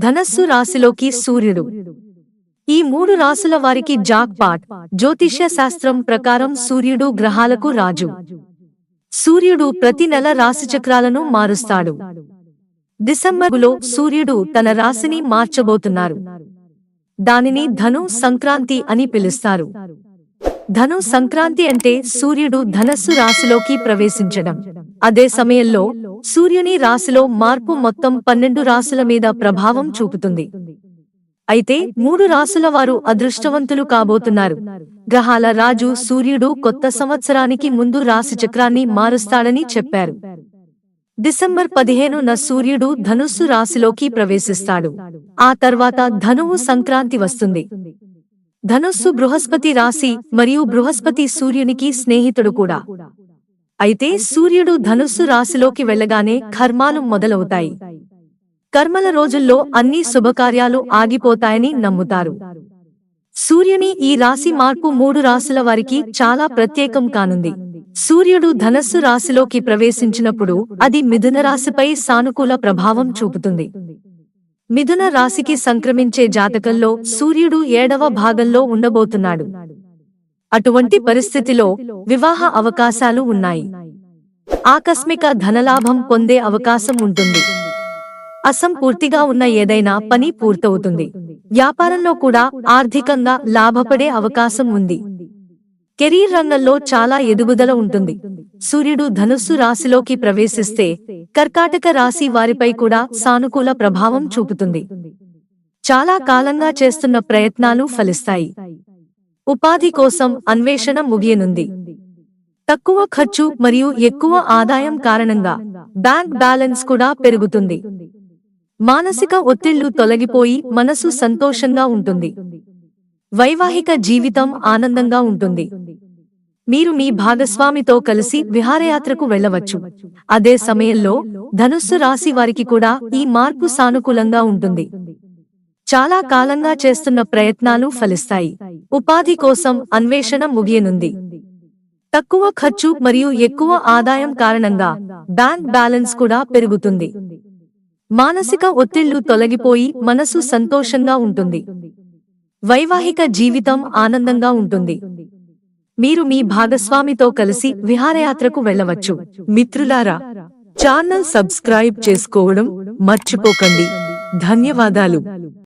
ధనస్సు రాశిలోకి సూర్యుడు. ఈ మూడు రాసుల వారికి జాక్ పాట్ జ్యోతిష్య శాస్త్రం ప్రకారం సూర్యుడు గ్రహాలకు రాజు. సూర్యుడు ప్రతి నెల రాశిచక్రాలను మారుస్తాడు. డిసెంబర్లో సూర్యుడు తన రాశిని మార్చబోతున్నారు. దానిని ధను సంక్రాంతి అని పిలుస్తారు. ధను సంక్రాంతి అంటే సూర్యుడు ధనస్సు రాశిలోకి ప్రవేశించడం. అదే సమయంలో సూర్యుని రాశిలో మార్పు మొత్తం పన్నెండు రాశుల మీద ప్రభావం చూపుతుంది. అయితే మూడు రాసుల వారు అదృష్టవంతులు కాబోతున్నారు. గ్రహాల రాజు సూర్యుడు కొత్త సంవత్సరానికి ముందు రాశి చక్రాన్ని మారుస్తాడని చెప్పారు. డిసెంబర్ పదిహేనున సూర్యుడు ధనుస్సు రాశిలోకి ప్రవేశిస్తాడు. ఆ తర్వాత ధనువు సంక్రాంతి వస్తుంది. ధనుస్సు బృహస్పతి రాశి మరియు బృహస్పతి సూర్యునికి స్నేహితుడు కూడా. అయితే సూర్యుడు ధనుస్సు రాశిలోకి వెళ్ళగానే కర్మాలు మొదలవుతాయి. కర్మల రోజుల్లో అన్ని శుభకార్యాలు ఆగిపోతాయని నమ్ముతారు. సూర్యుని ఈ రాశి మార్పు మూడు రాశుల వారికి చాలా ప్రత్యేకం కానుంది. సూర్యుడు ధనస్సు రాశిలోకి ప్రవేశించినప్పుడు అది మిథున రాశిపై సానుకూల ప్రభావం చూపుతుంది. మిథున రాశికి సంక్రమించే జాతకంలో సూర్యుడు ఏడవ భాగంలో ఉండబోతున్నాడు. అటువంటి పరిస్థితిలో వివాహ అవకాశాలు ఉన్నాయి. ఆకస్మిక ధనలాభం పొందే అవకాశం ఉంటుంది. అసంపూర్తిగా ఉన్న ఏదైనా పని పూర్తవుతుంది. వ్యాపారంలో కూడా ఆర్థికంగా లాభపడే అవకాశం ఉంది. కెరీర్ రంగంలో చాలా ఎదుగుదల ఉంటుంది. సూర్యుడు ధనుస్సు రాశిలోకి ప్రవేశిస్తే కర్కాటక రాశి వారిపై కూడా సానుకూల ప్రభావం చూపుతుంది. చాలా కాలంగా చేస్తున్న ప్రయత్నాలు ఫలిస్తాయి. ఉపాధి కోసం అన్వేషణ ముగియనుంది. తక్కువ ఖర్చు మరియు ఎక్కువ ఆదాయం కారణంగా బ్యాంక్ బ్యాలెన్స్ కూడా పెరుగుతుంది. మానసిక ఒత్తిళ్ళు తొలగిపోయి మనసు సంతోషంగా ఉంటుంది. వైవాహిక జీవితం ఆనందంగా ఉంటుంది. మీరు మీ భాగస్వామితో కలిసి విహారయాత్రకు వెళ్ళవచ్చు. అదే సమయంలో ధనుస్సు రాశి వారికి కూడా ఈ మార్పు సానుకూలంగా ఉంటుంది. చాలా కాలంగా చేస్తున్న ప్రయత్నాలు ఫలిస్తాయి. ఉపాధి కోసం అన్వేషణ ముగియనుంది. తక్కువ ఖర్చు మరియు ఎక్కువ ఆదాయం కారణంగా బ్యాంక్ బ్యాలెన్స్ కూడా పెరుగుతుంది. మానసిక ఒత్తిళ్ళు తొలగిపోయి మనసు సంతోషంగా ఉంటుంది. వైవాహిక జీవితం ఆనందంగా ఉంటుంది. మీరు మీ భాగస్వామితో కలిసి విహారయాత్రకు వెళ్ళవచ్చు. మిత్రులారా ఛానల్ సబ్స్క్రైబ్ చేసుకోవడం మర్చిపోకండి. ధన్యవాదాలు.